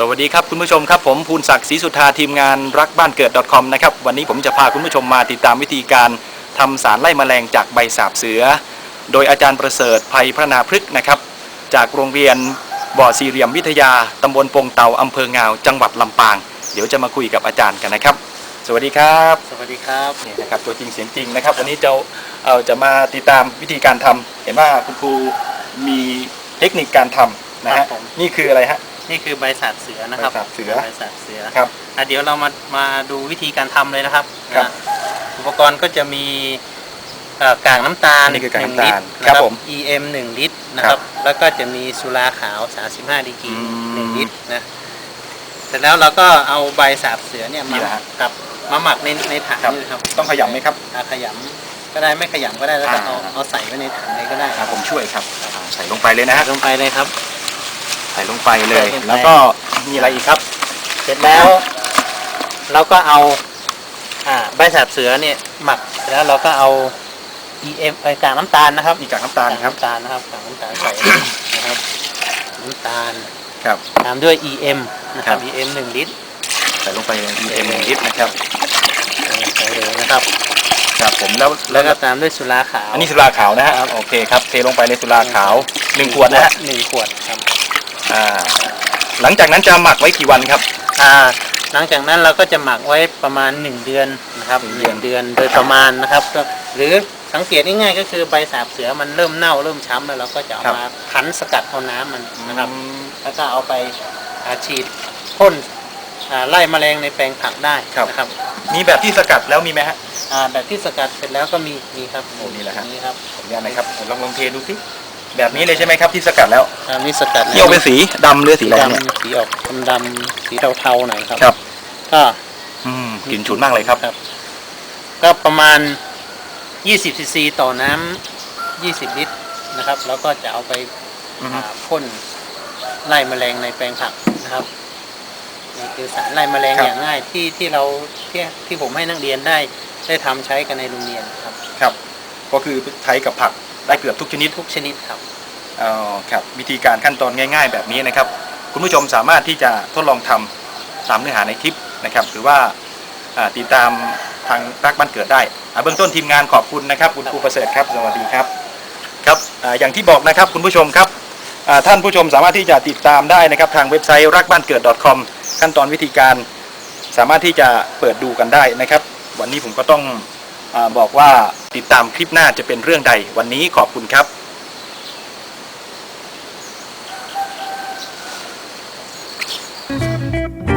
สวัสดีครับคุณผู้ชมครับผมภูนศักดิ์ศรีสุธาทีมงานรักบ้านเกิด .com นะครับวันนี้ผมจะพาคุณผู้ชมมาติดตามวิธีการทำสารไล่แมลงจากใบสาบเสือ โดยอาจารย์ประเสริฐภัยพระนาพฤกษ์นะครับ จากโรงเรียนบ่อสี่เหลี่ยมวิทยาตำบลปงเตาอำเภองาวจังหวัดลำปาง เดี๋ยวจะมาคุยกับอาจารย์กันนะครับ สวัสดีครับสวัสดีครับนี่นะครับตัวจริงเสียงจริงนะครับ วันนี้จะเอาจะมาติดตามวิธีการทำเห็นว่าคุณครูมีเทคนิคการทำนะครัฮะบผมนี่คืออะไรฮะ นี่คือใบสาบเสือนะครับใบสาบเสือ ใบสาบเสือครับ อะเดี๋ยวเรามามาดูวิธีการทำเลยนะครับครับ นะอุปกรณ์ก็จะมีเอ่อกากน้ำตาลนี่คือกากหนึ่งน้ำตาลลิตรครับนะผม EM 1 ลิตรนะคครัรับบแล้วก็จะมีสุราขาว 35ดีกรีอืมหนึ่งลิตรนะเสร็จแล้วเราก็เอาใบสาบเสือเนี่ยนี่มาแหละฮะ กับมาหมักในในถังครับนี่นะครับต้องขยำไหมครับ อะขยำก็ได้ไม่ขยำก็ได้แล้วก็เอาอ่า เอาใส่ไว้ในถังเลยก็ได้อ่าผมช่วยครับอ่าใส่ลงไปเลยนะฮะ ลงไปเลยครับใส่ลงไปเลย ใส่ลงไป แล้วก็มีอะไรอีกครับ เสร็จแล้วเราก็เอาอ่าใบสาบเสือเนี่ยหมักเสร็จแล้วเราก็เอา EM ไอกากน้ำตาลนะครับมีกากน้ำตาลครับกกน้ำตาลนะครับกากน้ำตาลใส่นะครับน้ำตาลครับ ตามด้วย EM นะครับครับ EM 1ลิตรใส่ลงไปในเอ็มหนึ่งลิตรนะครับใส่เลยนะครับ ครับผมแล้วแล้แล้ววก็ก็ตามด้วยสุราขาวอันนี้สุราขาวนะฮะโอเคครับเทลงไปในสุราขาวหนึ่งขวดนะฮะหนึ่งขวดครับ อ่าหลังจากนั้นจะหมักไว้กี่วันครับ อ่า หลังจากนั้นเราก็จะหมักไว้ประมาณ 1 เดือนนะครับหนึ่งหเดือนนึ่งเดือนโดยประมาณนะครับก็หรือสังเกตง่ายๆก็คือใบสาบเสือมันเริ่มเน่าเริ่มช้ำแล้วเราก็จะเอามาคั้นสกัดเอาน้ำมันนะครับ แล้วก็เอาไปอ่าฉีดพ่นอ่าไล่แมลงในแปลงผักได้ครับ นะครับ มีแบบที่สกัดแล้วมีไหมฮะ อ่าแบบที่สกัดเสร็จแล้วก็มีมีครับโอ้นี่แหละฮะ นี่ครับขออนุญาตนะครับลองลองเทดูสิ แบบนี้เลยใช่ไหมครับที่สกัดแล้วอันนี้สกัดเที่ยวเป็นสีดำหรือสีอะไรเนี่ย ดำสีออกดำๆสีเทาๆหน่อยครับครับ ก็อืมกลิ่นฉุนมากเลยครับครับ ก็ประมาณ 20ซีซีต่อน้ำ20 ลิตรนะครับ แล้วก็จะเอาไปอือฮึ อ่าพ่นไล่แมลงในแปลงผักนะครับนี่คือสารไล่แมลงครับ อย่างง่ายที่ที่เราที่ที่ผมให้นักเรียนได้ได้ทำใช้กันในโรงเรียนครับ ครับ ก็คือใช้กับผัก ได้เกือบทุกชนิดทุกชนิดครับอ๋อครับวิธีการขั้นตอนง่าย ๆ แบบนี้นะครับ คุณผู้ชมสามารถที่จะทดลองทำตามเนื้อหาในคลิปนะครับ หรือว่าอ่าติดตามทางรักบ้านเกิดได้อ่าเบื้องต้นทีมงานขอบคุณนะครับคุณครูประเสริฐครับสวัสดีครับครับอาอย่างที่บอกนะครับคุณผู้ชมครับอ่าท่านผู้ชมสามารถที่จะติดตามได้นะครับทางเว็บไซต์รักบ้านเกิด .com ขั้นตอนวิธีการสามารถที่จะเปิดดูกันได้นะครับ วันนี้ผมก็ต้องอาบอกว่า ติดตามคลิปหน้าจะเป็นเรื่องใด วันนี้ขอบคุณครับ